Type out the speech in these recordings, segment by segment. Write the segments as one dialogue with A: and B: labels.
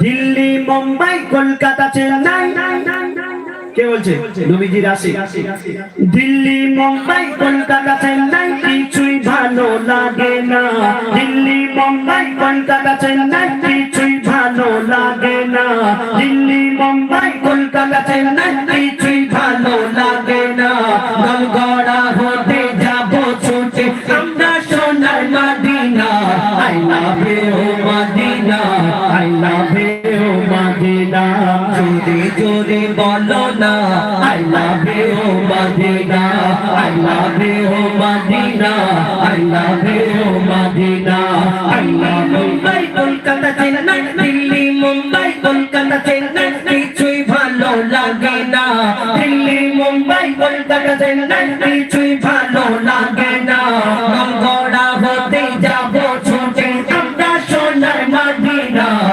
A: দিল্লি, মুম্বাই, কলকাতা, চেন্নাই। কে বলছে? নবীজির আসে দিল্লি, মুম্বাই, কলকাতা, চেন্নাই। কিছুই ভালো লাগে না। দিল্লি, মুম্বাই, কলকাতা, চেন্নাই। কিছুই ভালো লাগে না। দিল্লি, মুম্বাই, কলকাতা, চেন্নাই। কিছুই ভালো লাগে না। নলগড়া হতে যাব ছুটে। আমরা সোনার মাদিনা মাদিনা জোরে জোরে বলো না I love you Madina I love you Madina I love you Madina I love Mumbai Kolkata Chennai Delhi Mumbai Kolkata Chennai কিছুই ভালো লাগে না। দিল্লি মুম্বাই কলকাতা চেন্নাই কিছুই ভালো লাগে না। গড়া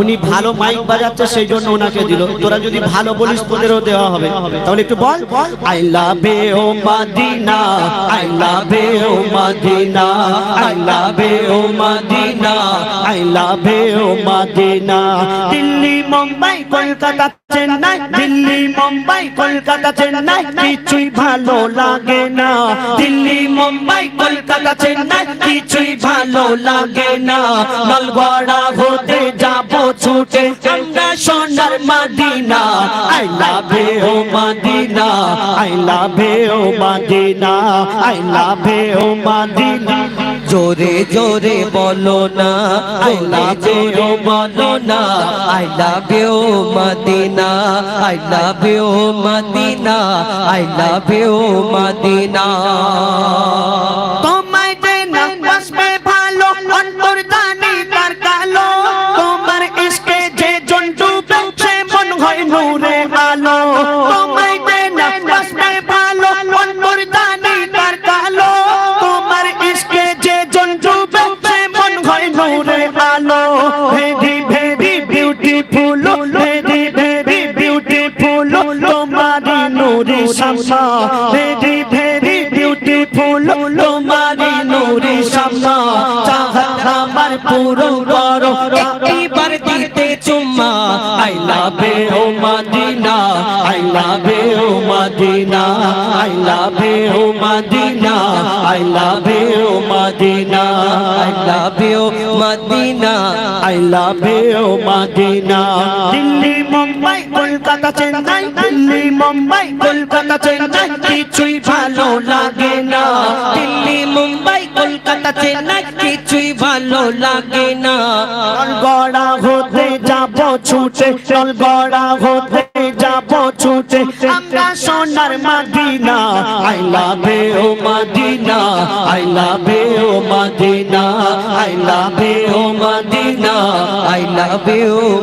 B: উনি ভালো মাইক বাজাচ্ছে, সেই জন্য ওনাকে দিল। তোরা যদি ভালো বলিস, তোদেরও দেওয়া হবে। তাহলে একটু বল। আই লাভ ও মাদিনা, আই লাভ ও মাদিনা, আই লাভ ও মাদিনা, আই লাভ ও মাদিনা। দিল্লি, মুম্বাই কলকাতা, চেন্নাই, দিল্লি, মুম্বাই, কলকাতা, চেন্নাই, কিছুই ভালো লাগে না। দিল্লি, মুম্বাই, কলকাতা, চেন্নাই, কিছুই ভালো লাগে না। নলগড়া হতে যাব ছুটে। Madina I love you Madina I love you Madina I love you Madina জোরে জোরে বলো না, আই লাভ ইউ বলো না I love you Medina, I love you Medina, I love you Medina. Very very beautiful very very beautiful তোমারি নূরে শামা very very beautiful তোমারি নূরে শামা চাহত আমার পুরো বড় একবার দিতে চুম্মা I love you Madina love you Madina I love you Madina I love you Madina I love you Madina I love you Madina Delhi Mumbai Kolkata Chennai Delhi Mumbai Kolkata Chennai কিছুই ভালো লাগে না দিল্লি মুম্বাই কলকাতা চেন্নাই কিছুই ভালো লাগে না গড়া হতে যাব ছুটে, চল গড়া হতে যাব ছুটে। আমরা সোনার মাদিনা, আই লাভ ও মাদিনা, আই লাভ ও মাদিনা, আই লাভ ও মাদিনা, আই লাভ ইউ